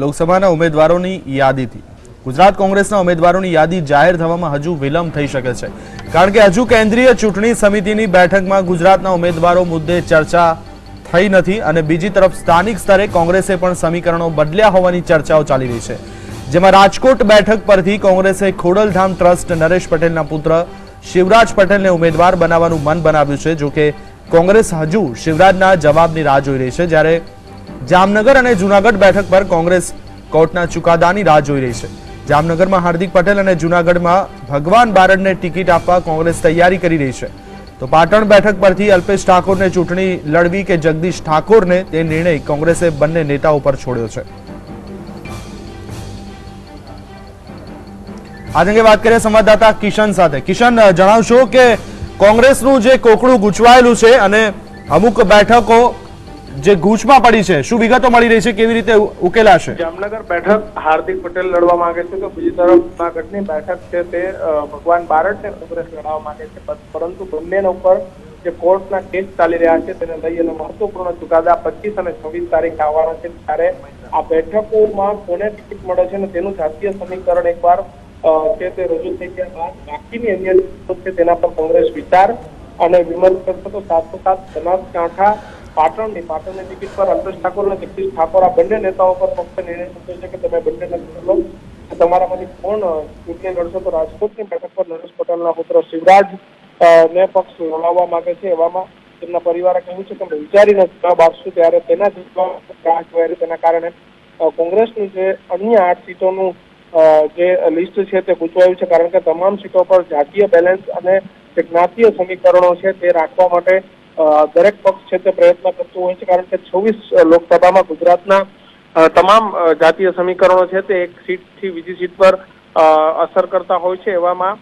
લોકસભાના ઉમેદવારોની યાદીથી. ગુજરાત કોંગ્રેસના ઉમેદવારોની યાદી જાહેર થવામાં હજુ વિલંબ થઈ શકે છે. કારણ કે હજુ કેન્દ્રીય ચૂંટણી સમિતિની બેઠકમાં ગુજરાતના ઉમેદવારો મુદ્દે ચર્ચા થઈ નથી અને બીજી તરફ સ્થાનિક સ્તરે કોંગ્રેસે પણ સમીકરણો બદલ્યા હોવાની ચર્ચાઓ ચાલી રહી છે. જેમાં રાજકોટ બેઠક પરથી કોંગ્રેસે ખોડલધામ ટ્રસ્ટ નરેશ પટેલના પુત્ર શિવરાજ પટેલને ઉમેદવાર બનાવવાનું મન બનાવ્યું છે, જોકે કોંગ્રેસ હજુ શિવરાજના જવાબની રાહ જોઈ રહી છે. જ્યારે જામનગર અને જુનાગઢ બેઠક પર કોંગ્રેસ કોર્ટના ચુકાદાની રાહ જોઈ રહી છે. જામનગરમાં હાર્દિક પટેલ અને જુનાગઢમાં ભગવાન બારડને ટિકિટ આપવા કોંગ્રેસ તૈયારી કરી રહી છે. તો પાટણ બેઠક પરથી અલ્પેશ ઠાકોરને ચૂંટણી લડવી કે જગદીશ ઠાકોરને તે નિર્ણય કોંગ્રેસે બંને નેતાઓ પર છોડ્યો છે. આજ અંગે વાત કરીએ સંવાદદાતા કિશન સાથે. કિશન, જણાવશો કે કોંગ્રેસનું જે કોકડું ગૂંચવાયેલું છે અને અમુક બેઠકો જે ગૂંચમાં પડી છે, શું વિગતો મળી રહી છે, કેવી રીતે ઉકેલાશે? જામનગર બેઠક હાર્દિક પટેલ લડવા માંગે છે, તો બીજી તરફ જૂનાગઢની બેઠક છે તે ભગવાન બારડને કોંગ્રેસ લડાવવા માંગે છે પરંતુ બંનેના ઉપર જે કોર્ટના કેસ ચાલી રહ્યા છે, તેને લઈ અને મહત્વપૂર્ણ ચુકાદા પચીસ અને છવ્વીસ તારીખ આવવાના છે, ત્યારે આ બેઠકોમાં કોને ટિકિટ મળે છે અને તેનું જાતીય સમીકરણ એકવાર છે તે રજૂ થઈ ગયા બાદ બાકીની અન્ય છે તેના પર કોંગ્રેસ વિચાર અને વિમર્શ કરશે, તો સાથોસાથ બનાસકાંઠા પાટણની પાટણની ટિકિટ પર અલ્પેશ ઠાકોર અને જગદીશ ઠાકોર, આ બંને નેતાઓ પર પક્ષે નિર્ણય થયો છે કે તમે બંને લો તમારામાંથી કોણ ચૂંટણી લડશો તો રાજકોટની બેઠક પર નરેશ પટેલના પુત્ર શિવરાજ ને પક્ષ લડાવવા માંગે છે એવામાં તેમના પરિવારે કહ્યું છે કે અમે વિચારીને જવાબ આપશું ત્યારે તેના જવાબ. તેના કારણે કોંગ્રેસની જે અન્ય આઠ સીટોનું જે લિસ્ટ છે તે ગૂંચવાયું છે કારણ કે તમામ સીટો પર જાતીય બેલેન્સ અને જે જ્ઞાતીય સમીકરણો છે તે રાખવા માટે દરેક પક્ષ છે તે પ્રયત્ન કરતું હોય છે, કારણ કે છવ્વીસ લોકસભામાં ગુજરાતના તમામ જાતીય સમીકરણો છે તે એક સીટથી બીજી સીટ પર અસર કરતા હોય છે એવામાં.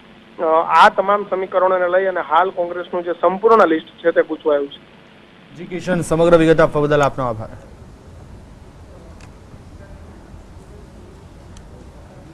આ તમામ સમીકરણોને લઈ અને હાલ કોંગ્રેસનું જે સંપૂર્ણ લિસ્ટ છે તે ગૂંચવાયું છે. જી કિશન, સમગ્ર વિગત આપવા બદલ આપનો આભાર.